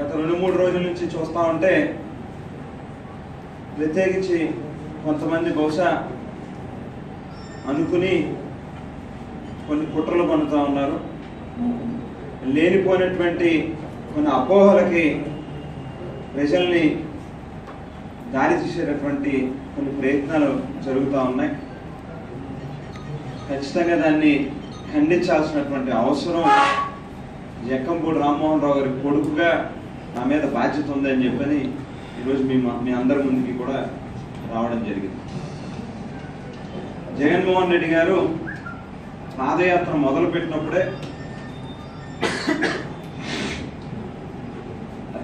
గత రెండు మూడు రోజుల నుంచి చూస్తా ఉంటే ప్రత్యేకించి కొంతమంది బహుశా అనుకుని కొన్ని కుట్రలు పన్నుతూ ఉన్నారు. లేనిపోయినటువంటి కొన్ని అపోహలకి ప్రజల్ని దారి తీసేటటువంటి కొన్ని ప్రయత్నాలు జరుగుతూ ఉన్నాయి. ఖచ్చితంగా దాన్ని ఖండించాల్సినటువంటి అవసరం. జక్కంపూడి రామ్మోహన్ రావు గారి కొడుకుగా నా మీద బాధ్యత ఉందని చెప్పని ఈరోజు మీ మీ అందరి ముందుకి కూడా రావడం జరిగింది. జగన్మోహన్ రెడ్డి గారు పాదయాత్ర మొదలు పెట్టినప్పుడే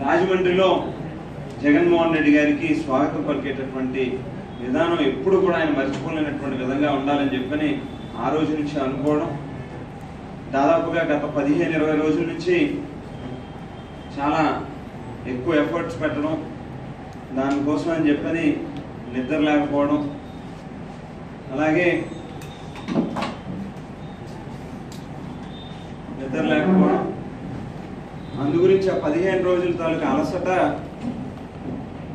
రాజమండ్రిలో జగన్మోహన్ రెడ్డి గారికి స్వాగతం పలికేటటువంటి విధానం ఎప్పుడు కూడా ఆయన మర్చిపోలేనటువంటి విధంగా ఉండాలని చెప్పని ఆ రోజు నుంచి అనుకోవడం దాదాపుగా గత పదిహేను ఇరవై రోజుల నుంచి చాలా ఎక్కువ ఎఫర్ట్స్ పెట్టడం దానికోసం అని చెప్పని నిద్ర లేకపోవడం. అలాగే నిద్ర లేకపోవడం. అందు గురించి ఆ పదిహేను రోజుల తాలూకా అలసట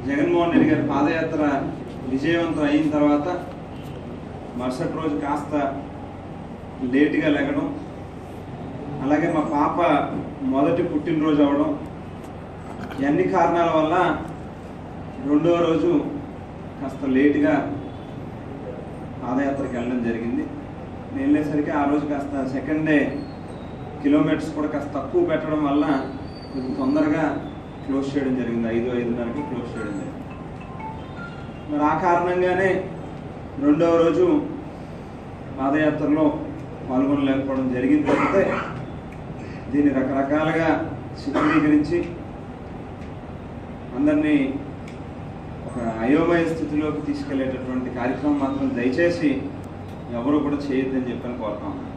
జగన్మోహన్ రెడ్డి గారి పాదయాత్ర విజయవంతం అయిన తర్వాత మరుసటి రోజు కాస్త లేటుగా లెగడం. అలాగే మా పాప మొదటి పుట్టినరోజు అవడం. ఇవన్నీ కారణాల వల్ల రెండవ రోజు కాస్త లేటుగా పాదయాత్రకి వెళ్ళడం జరిగింది. నేను వెళ్ళేసరికి ఆ రోజు కాస్త సెకండ్ డే కిలోమీటర్స్ కూడా కాస్త తక్కువ పెట్టడం వల్ల కొంచెం తొందరగా క్లోజ్ చేయడం జరిగింది. ఐదు ఐదున్నరకి క్లోజ్ చేయడం జరిగింది. మరి ఆ కారణంగానే రెండవ రోజు పాదయాత్రలో పాల్గొనలేకపోవడం జరిగింది. తప్పితే దీన్ని రకరకాలుగా చిత్రీకరించి అందరినీ ఒక అయోమయ స్థితిలోకి తీసుకెళ్ళేటటువంటి కార్యక్రమం మాత్రం దయచేసి ఎవరు కూడా చేయొద్దని చెప్పని కోరుతా ఉన్నాను.